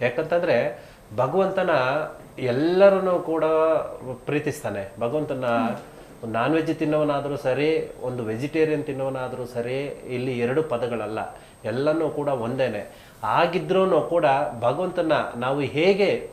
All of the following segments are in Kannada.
ಯಾಕಂತಂದ್ರೆ ಭಗವಂತನ ಎಲ್ಲರೂ ಕೂಡ ಪ್ರೀತಿಸ್ತಾನೆ. ಭಗವಂತನ ನಾನ್ ವೆಜ್ ತಿನ್ನೋನಾದರೂ ಸರಿ, ಒಂದು ವೆಜಿಟೇರಿಯನ್ ತಿನ್ನೋನಾದರೂ ಸರಿ, ಇಲ್ಲಿ ಎರಡು ಪದಗಳಲ್ಲ. ಎಲ್ಲನೂ ಕೂಡ ಒಂದೇನೆ. ಆಗಿದ್ರೂ ಕೂಡ ಭಗವಂತನ ನಾವು ಹೇಗೆ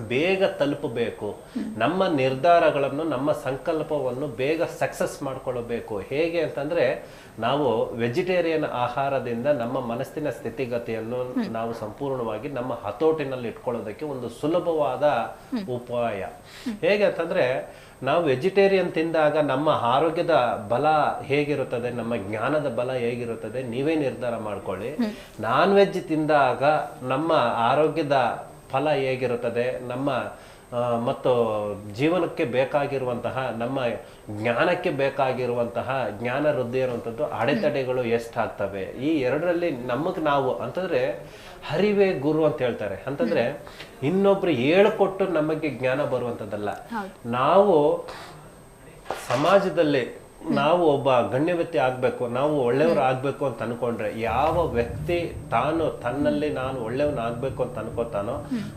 ಬೇಗ ತಲುಪಬೇಕು. ನಮ್ಮ ನಿರ್ಧಾರಗಳನ್ನು, ನಮ್ಮ ಸಂಕಲ್ಪವನ್ನು ಬೇಗ ಸಕ್ಸಸ್ ಮಾಡಿಕೊಳ್ಳಬೇಕು. ಹೇಗೆ ಅಂತಂದ್ರೆ, ನಾವು ವೆಜಿಟೇರಿಯನ್ ಆಹಾರದಿಂದ ನಮ್ಮ ಮನಸ್ಸಿನ ಸ್ಥಿತಿಗತಿಯನ್ನು ನಾವು ಸಂಪೂರ್ಣವಾಗಿ ನಮ್ಮ ಹತೋಟಿನಲ್ಲಿ ಇಟ್ಕೊಳ್ಳೋದಕ್ಕೆ ಒಂದು ಸುಲಭವಾದ ಉಪಾಯ. ಹೇಗೆ ಅಂತಂದ್ರೆ, ನಾವು ವೆಜಿಟೇರಿಯನ್ ತಿಂದಾಗ ನಮ್ಮ ಆರೋಗ್ಯದ ಬಲ ಹೇಗಿರುತ್ತದೆ, ನಮ್ಮ ಜ್ಞಾನದ ಬಲ ಹೇಗಿರುತ್ತದೆ, ನೀವೇ ನಿರ್ಧಾರ ಮಾಡ್ಕೊಳ್ಳಿ. ನಾನ್ ವೆಜ್ ತಿಂದಾಗ ನಮ್ಮ ಆರೋಗ್ಯದ ಫಲ ಹೇಗಿರುತ್ತದೆ ನಮ್ಮ ಮತ್ತು ಜೀವನಕ್ಕೆ ಬೇಕಾಗಿರುವಂತಹ ನಮ್ಮ ಜ್ಞಾನಕ್ಕೆ ಬೇಕಾಗಿರುವಂತಹ ಜ್ಞಾನ ವೃದ್ಧಿ ಇರುವಂಥದ್ದು ಅಡೆತಡೆಗಳು ಎಷ್ಟಾಗ್ತವೆ. ಈ ಎರಡರಲ್ಲಿ ನಮಗೆ ನಾವು ಅಂತಂದ್ರೆ ಹರಿವೇ ಗುರು ಅಂತ ಹೇಳ್ತಾರೆ. ಅಂತಂದ್ರೆ ಇನ್ನೊಬ್ರು ಹೇಳ್ಕೊಟ್ಟು ನಮಗೆ ಜ್ಞಾನ ಬರುವಂಥದ್ದಲ್ಲ. ನಾವು ಸಮಾಜದಲ್ಲಿ ನಾವು ಒಬ್ಬ ಗಣ್ಯ ವ್ಯಕ್ತಿ ಆಗ್ಬೇಕು, ನಾವು ಒಳ್ಳೆಯವರು ಆಗಬೇಕು ಅಂತ ಅನ್ಕೊಂಡ್ರೆ ಯಾವ ವ್ಯಕ್ತಿ ತಾನು ತನ್ನಲ್ಲಿ ನಾನು ಒಳ್ಳೆಯವನಾಗಬೇಕು ಅಂತ ಅನ್ಕೋತಾನೋ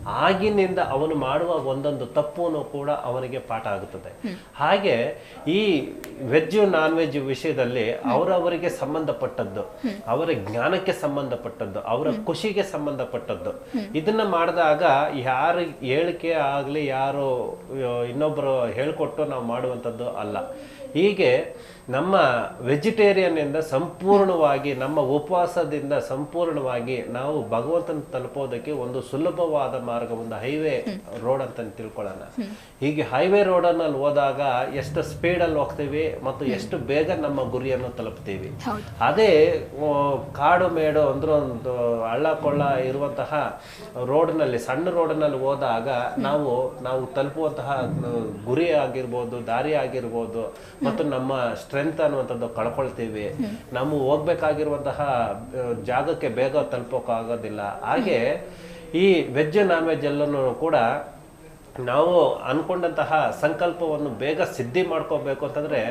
ಆಗಿನಿಂದ ಅವನು ಮಾಡುವ ಒಂದೊಂದು ತಪ್ಪುನು ಕೂಡ ಅವನಿಗೆ ಪಾಠ ಆಗುತ್ತದೆ. ಹಾಗೆ ಈ ವೆಜ್ ನಾನ್ ವೆಜ್ ವಿಷಯದಲ್ಲಿ ಅವರವರಿಗೆ ಸಂಬಂಧಪಟ್ಟದ್ದು, ಅವರ ಜ್ಞಾನಕ್ಕೆ ಸಂಬಂಧಪಟ್ಟದ್ದು, ಅವರ ಖುಷಿಗೆ ಸಂಬಂಧಪಟ್ಟದ್ದು. ಇದನ್ನ ಮಾಡಿದಾಗ ಯಾರು ಹೇಳಿಕೆ ಆಗಲಿ, ಯಾರು ಇನ್ನೊಬ್ಬರು ಹೇಳ್ಕೊಟ್ಟು ನಾವು ಮಾಡುವಂಥದ್ದು ಅಲ್ಲ. ಹೀಗೆ ನಮ್ಮ ವೆಜಿಟೇರಿಯನ್ ಇಂದ ಸಂಪೂರ್ಣವಾಗಿ ನಮ್ಮ ಉಪವಾಸದಿಂದ ಸಂಪೂರ್ಣವಾಗಿ ನಾವು ಭಗವಂತನ ತಲುಪೋದಕ್ಕೆ ಒಂದು ಸುಲಭವಾದ ಮಾರ್ಗ ಒಂದು ಹೈವೇ ರೋಡ್ ಅಂತ ತಿಳ್ಕೊಳ್ಳೋಣ. ಹೀಗೆ ಹೈವೇ ರೋಡಲ್ಲಿ ಹೋದಾಗ ಎಷ್ಟು ಸ್ಪೀಡಲ್ಲಿ ಹೋಗ್ತೀವಿ ಮತ್ತು ಎಷ್ಟು ಬೇಗ ನಮ್ಮ ಗುರಿಯನ್ನು ತಲುಪ್ತೀವಿ. ಅದೇ ಕಾಡು ಮೇಡು ಅಂದ್ರೆ ಒಂದು ಹಳ್ಳ ಕೊಳ್ಳ ಇರುವಂತಹ ರೋಡ್ನಲ್ಲಿ ಸಣ್ಣ ರೋಡ್ನಲ್ಲಿ ಹೋದಾಗ ನಾವು ನಾವು ತಲುಪುವಂತಹ ಗುರಿ ಆಗಿರ್ಬೋದು ದಾರಿ ಆಗಿರ್ಬೋದು ಮತ್ತು ನಮ್ಮ ಸ್ಟ್ರೆಂತ್ ಅನ್ನುವಂಥದ್ದು ಕಳ್ಕೊಳ್ತೀವಿ. ನಾವು ಹೋಗ್ಬೇಕಾಗಿರುವಂತಹ ಜಾಗಕ್ಕೆ ಬೇಗ ತಲುಪೋಕ್ಕಾಗೋದಿಲ್ಲ ಹಾಗೆ ಈ ವೆಜ್ ನಾನ್ ವೆಜ್ ಎಲ್ಲನೂ ಕೂಡ ನಾವು ಅನ್ಕೊಂಡಂತಹ ಸಂಕಲ್ಪವನ್ನು ಬೇಗ ಸಿದ್ಧಿ ಮಾಡ್ಕೋಬೇಕು ಅಂತಂದ್ರೆ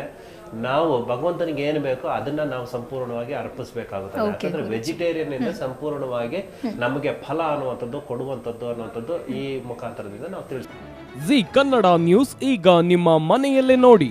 ನಾವು ಭಗವಂತನಿಗೆ ಏನು ಬೇಕೋ ಅದನ್ನ ನಾವು ಸಂಪೂರ್ಣವಾಗಿ ಅರ್ಪಿಸ್ಬೇಕಾಗುತ್ತೆ. ಯಾಕಂದ್ರೆ ವೆಜಿಟೇರಿಯನ್ ಇಂದ ಸಂಪೂರ್ಣವಾಗಿ ನಮಗೆ ಫಲ ಅನ್ನುವಂಥದ್ದು ಕೊಡುವಂಥದ್ದು ಅನ್ನುವಂಥದ್ದು ಈ ಮುಖಾಂತರದಿಂದ ನಾವು ತಿಳಿಸ್ತೀವಿ. ಜಿ ಕನ್ನಡ ನ್ಯೂಸ್ ಈಗ ನಿಮ್ಮ ಮನೆಯಲ್ಲೇ ನೋಡಿ.